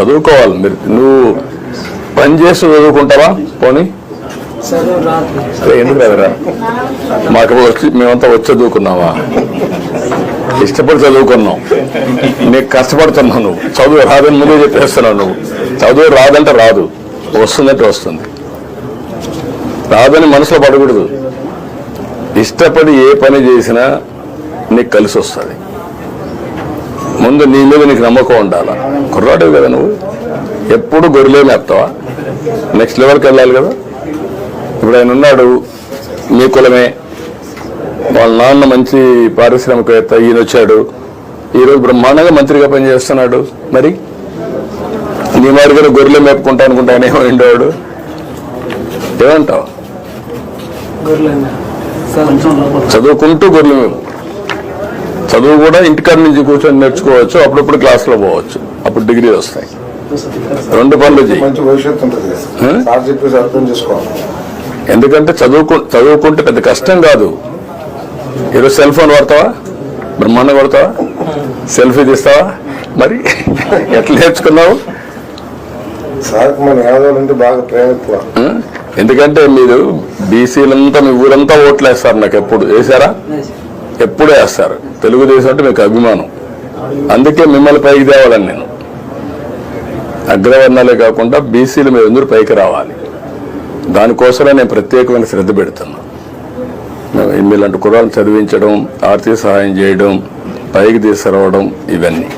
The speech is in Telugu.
చదువుకోవాలి. మీరు నువ్వు పని చేస్తూ చదువుకుంటావా? పోనీ. అదే ఎందుకు కదరా మాకు వచ్చి మేమంతా వచ్చి చదువుకున్నావా? ఇష్టపడి చదువుకున్నాం. నీకు కష్టపడుతున్నావు నువ్వు. చదువు రాదని ముందే చెప్పేస్తున్నావు నువ్వు. చదువు రాదంటే రాదు. వస్తుందంటే వస్తుంది. రాదని మనసులో పడకూడదు. ఇష్టపడి ఏ పని చేసినా నీకు కలిసి వస్తుంది. ముందు నీ మీద నీకు నమ్మకం ఉండాలా? కుర్రాడు కదా నువ్వు. ఎప్పుడు గొర్రెలే మేపుతావా నెక్స్ట్ లెవెల్కి వెళ్ళాలి కదా. ఇప్పుడు ఆయన ఉన్నాడు మీ కులమే. వాళ్ళ నాన్న మంచి పారిశ్రామికవేత్త ఈయన వచ్చాడు. ఈరోజు బ్రహ్మాండంగా మంత్రిగా పనిచేస్తున్నాడు. మరి? నీ కూడా గొర్రెలు మేపుకుంటా అనుకుంటా ఆయన ఏమో ఉండేవాడు ఏమంటావు? చదువుకుంటూ గొర్రెలు మేపు చదువు కూడా ఇంటికాడ నుంచి కూర్చొని నేర్చుకోవచ్చు అప్పుడప్పుడు క్లాస్లో పోవచ్చు. అప్పుడు డిగ్రీ వస్తాయి. రెండు పనులు ఎందుకంటే చదువుకు చదువుకుంటే పెద్ద కష్టం కాదు. ఈరోజు సెల్ ఫోన్ వాడతావా? బ్రహ్మాండం కొడతావా సెల్ఫీ తీస్తావా? మరి ఎట్లా నేర్చుకున్నావు? ఎందుకంటే మీరు బీసీలంతా మీ ఊరంతా ఓట్లు వేస్తారు నాకు ఎప్పుడు. వేసారా ఎప్పుడూ వేస్తారు. తెలుగుదేశం అంటే మీకు అభిమానం. అందుకే మిమ్మల్ని పైకి తేవాలని నేను. అగ్రవర్ణాలే కాకుండా బీసీలు మీరు అందరూ పైకి రావాలి. దానికోసమే నేను ప్రత్యేకమైన శ్రద్ధ పెడుతున్నా. మీలాంటి కుర్రాలను చదివించడం ఆర్థిక సహాయం చేయడం పైకి తీసుకురావడం ఇవన్నీ.